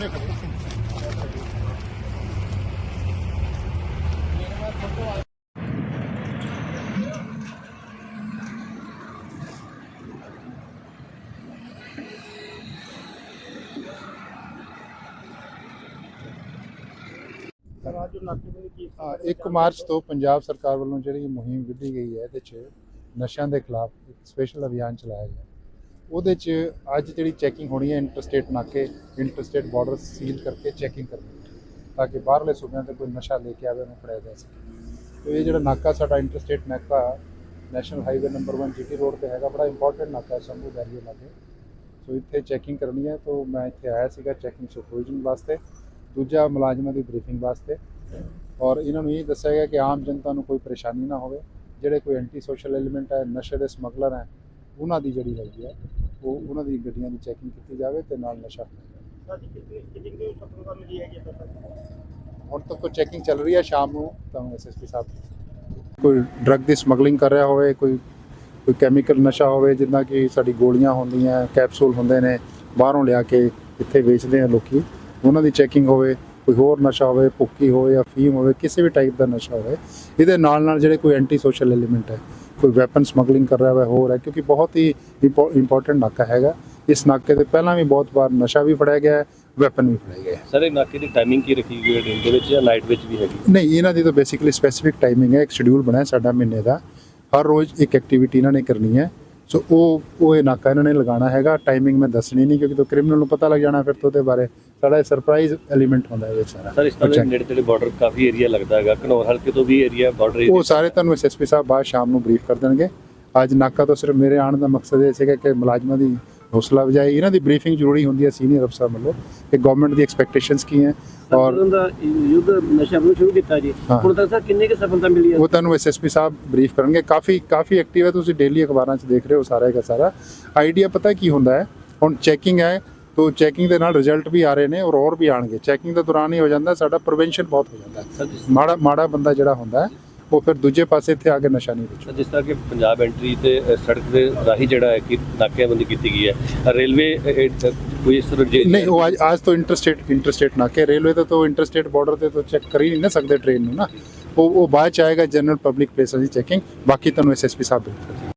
एक मार्च तो पंजाब सरकार वालों जी मुहिम विधी गई है ये नशे के खिलाफ एक स्पेशल अभियान चलाया गया ਉਹਦੇ 'ਚ ਅੱਜ ਜਿਹੜੀ ਚੈਕਿੰਗ ਹੋਣੀ ਹੈ ਇੰਟਰਸਟੇਟ ਨਾਕੇ ਇੰਟਰਸਟੇਟ ਬਾਰਡਰ ਸੀਲ ਕਰਕੇ ਚੈਕਿੰਗ ਕਰਨੀ ਤਾਂ ਕਿ ਬਾਹਰਲੇ ਸੂਬਿਆਂ ਤੇ ਕੋਈ ਨਸ਼ਾ ਲੈ ਕੇ ਆਵੇ ਉਹਨੂੰ ਫੜਿਆ ਜਾ ਸਕੇ। ਤੇ ਇਹ ਜਿਹੜਾ ਨਾਕਾ ਸਾਡਾ ਇੰਟਰਸਟੇਟ ਨਾਕਾ national highway number 1 GT road ਤੇ ਹੈਗਾ, ਬੜਾ ਇੰਪੋਰਟੈਂਟ ਨਾਕਾ ਹੈ, ਸੰਭੂ ਵੈਲੀ ਲਾਗੇ। ਸੋ ਇੱਥੇ ਚੈਕਿੰਗ ਕਰਨੀ ਹੈ, ਤੋਂ ਮੈਂ ਇੱਥੇ ਆਇਆ ਸੀਗਾ ਚੈਕਿੰਗ ਸੁਪਰਵਿਜ਼ਨ ਵਾਸਤੇ। ਦੂਜਾ ਮੁਲਾਜ਼ਮਾਂ ਦੀ ਬਰੀਫਿੰਗ ਵਾਸਤੇ। ਔਰ ਇਹਨਾਂ ਨੂੰ ਇਹ ਦੱਸਿਆ ਗਿਆ ਕਿ ਆਮ ਜਨਤਾ ਨੂੰ ਕੋਈ ਪਰੇਸ਼ਾਨੀ ਨਾ ਹੋਵੇ। ਜਿਹੜੇ ਕੋਈ ਐਂਟੀ ਸੋਸ਼ਲ ਐਲੀਮੈਂਟ ਹੈ, ਨਸ਼ੇ ਦੇ ਸਮਗਲਰ ਹੈ ਉਹਨਾਂ ਦੀ ਜਿਹੜੀ ਹੈਗੀ ਹੈ ਉਹ ਉਹਨਾਂ ਦੀ ਗੱਡੀਆਂ ਦੀ ਚੈਕਿੰਗ ਕੀਤੀ ਜਾਵੇ ਤੇ ਨਾਲ ਨਸ਼ਾ ਹੁਣ ਤੱਕ ਕੋਈ ਚੈਕਿੰਗ ਚੱਲ ਰਹੀ ਹੈ ਸ਼ਾਮ ਨੂੰ ਤਾਂ ਐਸਐਸਪੀ ਸਾਹਿਬ ਕੋਈ ਡਰੱਗ ਦੀ ਸਮਗਲਿੰਗ ਕਰ ਰਿਹਾ ਹੋਵੇ, ਕੋਈ ਕੋਈ ਕੈਮੀਕਲ ਨਸ਼ਾ ਹੋਵੇ, ਜਿੱਦਾਂ ਕਿ ਸਾਡੀ ਗੋਲੀਆਂ ਹੁੰਦੀਆਂ ਕੈਪਸੂਲ ਹੁੰਦੇ ਨੇ, ਬਾਹਰੋਂ ਲਿਆ ਕੇ ਇੱਥੇ ਵੇਚਦੇ ਆ ਲੋਕੀ, ਉਹਨਾਂ ਦੀ ਚੈਕਿੰਗ ਹੋਵੇ, ਕੋਈ ਹੋਰ ਨਸ਼ਾ ਹੋਵੇ, ਭੁੱਕੀ ਹੋਵੇ ਜਾਂ ਫੀਮ ਹੋਵੇ, ਕਿਸੇ ਵੀ ਟਾਈਪ ਦਾ ਨਸ਼ਾ ਹੋਵੇ, ਇਹਦੇ ਨਾਲ ਨਾਲ ਜਿਹੜੇ ਕੋਈ ਐਂਟੀ ਸੋਸ਼ਲ ਐਲੀਮੈਂਟ ਹੈ ਕੋਈ ਵੈਪਨ ਸਮਗਲਿੰਗ ਕਰ ਰਿਹਾ ਹੋਵੇ ਹੋਰ ਹੈ ਕਿਉਂਕਿ ਬਹੁਤ ਹੀ ਇੰਪੋਰਟੈਂਟ ਨਾਕਾ ਹੈਗਾ। ਇਸ ਨਾਕੇ ਤੇ ਪਹਿਲਾਂ ਵੀ ਬਹੁਤ ਵਾਰ ਨਸ਼ਾ ਵੀ ਫੜਿਆ ਗਿਆ ਹੈ ਵੈਪਨ ਵੀ ਫੜਿਆ ਗਿਆ ਹੈ ਸਰ ਇਹ ਨਾਕੇ ਦੀ ਟਾਈਮਿੰਗ ਕੀ ਰੱਖੀ ਗਈ ਹੈ ਦਿਨ ਦੇ ਵਿੱਚ ਜਾਂ ਨਾਈਟ ਵਿੱਚ ਵੀ ਹੈਗੀ? ਨਹੀਂ ਇਹਨਾਂ ਦੀ ਤਾਂ ਬੇਸਿਕਲੀ ਸਪੈਸੀਫਿਕ ਟਾਈਮਿੰਗ ਹੈ ਇੱਕ ਸ਼ਡਿਊਲ ਬਣਾਇਆ ਸਾਡਾ ਮਹੀਨੇ ਦਾ। ਹਰ ਰੋਜ਼ ਇੱਕ ਐਕਟੀਵਿਟੀ ਇਹਨਾਂ ਨੇ ਕਰਨੀ ਹੈ। ਸੋ ਉਹ ਉਹ ਇਹ ਨਾਕਾ ਇਹਨਾਂ ਨੇ ਲਗਾਉਣਾ ਹੈਗਾ। ਟਾਈਮਿੰਗ ਮੈਂ ਦੱਸਣੀ ਨਹੀਂ ਕਿਉਂਕਿ ਤਾਂ ਕ੍ਰਿਮੀਨਲ ਨੂੰ ਪਤਾ ਲੱਗ ਜਾਣਾ ਫਿਰ ਤੋਂ ਉਹਦੇ ਬਾਰੇ ਸਾਡਾ ਸਰਪ੍ਰਾਈਜ਼ ਐਲੀਮੈਂਟ ਹੁੰਦਾ ਇਹਦੇ ਵਿੱਚ ਸਾਰਾ। ਸਰ ਇਸ ਤਰ੍ਹਾਂ। ਨੇੜੇ ਤੇੜੇ ਬਾਰਡਰ ਕਾਫੀ ਏਰੀਆ ਲੱਗਦਾ ਹੈਗਾ। ਘਨੌਰ ਹਲਕੇ ਤੋਂ ਵੀ ਏਰੀਆ ਬਾਰਡਰ ਉਹ ਸਾਰੇ ਤੁਹਾਨੂੰ ਐਸਐਸਪੀ ਸਾਹਿਬ ਬਾਅਦ ਸ਼ਾਮ ਨੂੰ ਬਰੀਫ ਕਰ ਦੇਣਗੇ। ਅੱਜ ਨਾਕਾ ਤੋਂ ਸਿਰਫ ਮੇਰੇ ਆਉਣ ਦਾ ਮਕਸਦ ਇਹ ਸੀਗਾ ਕਿ ਮੁਲਾਜ਼ਮਾਂ ਦੀ ਹੌਸਲਾ ਅਫਜ਼ਾਈ ਇਹਨਾਂ ਦੀ ਬਰੀਫਿੰਗ ਜ਼ਰੂਰੀ ਹੁੰਦੀ ਹੈ ਸੀਨੀਅਰ ਅਫਸਰ ਵੱਲੋਂ ਕਿ ਗਵਰਨਮੈਂਟ ਦੀ ਐਕਸਪੈਕਟੇਸ਼ਨਸ ਕੀ ਹੈ ਔਰ ਯੁੱਧ ਨਸ਼ਾ ਨੂੰ ਸ਼ੁਰੂ ਕੀਤਾ ਜੀ ਹਾਂ। ਹੁਣ ਤੱਕ ਸਰ ਕਿੰਨੀ ਕੁ ਸਫਲਤਾ ਮਿਲੀ ਹੈ? ਉਹ ਤੁਹਾਨੂੰ ਐਸਐਸਪੀ ਸਾਹਿਬ ਬਰੀਫ ਕਰਨਗੇ। ਕਾਫੀ ਕਾਫੀ ਐਕਟਿਵ ਹੈ। ਤੁਸੀਂ ਡੇਲੀ ਅਖਬਾਰਾਂ 'ਚ ਦੇਖ ਰਹੇ ਹੋ ਸਾਰਾ ਦਾ ਸਾਰਾ। ਆਈਡੀਆ ਪਤਾ ਕੀ ਹੁੰਦਾ ਹੈ? ਹੁਣ ਚੈਕਿੰਗ ਹੈ ਤੋਂ ਚੈਕਿੰਗ ਦੇ ਨਾਲ ਰਿਜ਼ਲਟ ਵੀ ਆ ਰਹੇ ਨੇ ਔਰ ਹੋਰ ਵੀ ਆਣਗੇ ਚੈਕਿੰਗ ਦੇ ਦੌਰਾਨ ਹੀ ਹੋ ਜਾਂਦਾ ਸਾਡਾ ਪ੍ਰੀਵੈਂਸ਼ਨ ਬਹੁਤ ਹੋ ਜਾਂਦਾ। ਮਾੜਾ ਮਾੜਾ ਬੰਦਾ ਜਿਹੜਾ ਹੁੰਦਾ ਹੈ ਉਹ ਫਿਰ ਦੂਜੇ ਪਾਸੇ ਇੱਥੇ ਆ ਕੇ ਨਸ਼ਾ ਨਹੀਂ ਵੇਚੂ ਸਰ, ਜਿਸ ਤਰ੍ਹਾਂ ਕਿ ਪੰਜਾਬ ਐਂਟਰੀ ਤੇ ਸੜਕ ਦੇ ਰਾਹੀਂ ਜਿਹੜਾ ਹੈ ਕਿ ਨਾਕੇਬੰਦੀ ਕੀਤੀ ਗਈ ਹੈ। ਰੇਲਵੇ ਕੋਈ ਇਸ ਤਰ੍ਹਾਂ ਜੇ- ਨਹੀਂ ਉਹ ਅੱਜ ਅੱਜ ਤੋਂ ਇੰਟਰਸਟੇਟ ਇੰਟਰਸਟੇਟ ਨਾ ਕਿ ਰੇਲਵੇ ਤੇ ਤੋਂ ਇੰਟਰਸਟੇਟ ਬਾਰਡਰ ਤੇ ਤੋਂ ਚੈੱਕ ਕਰ ਹੀ ਨਹੀਂ ਨਾ ਸਕਦੇ ਟ੍ਰੇਨ ਨੂੰ ਨਾ। ਉਹ ਉਹ ਬਾਅਦ ਚ ਆਏਗਾ ਜਨਰਲ ਪਬਲਿਕ ਪਲੇਸਾਂ ਦੀ ਚੈਕਿੰਗ ਬਾਕੀ ਤੁਹਾਨੂੰ ਐਸਐਸਪੀ ਸਾਹਿਬ ਬਿਲਕੁਲ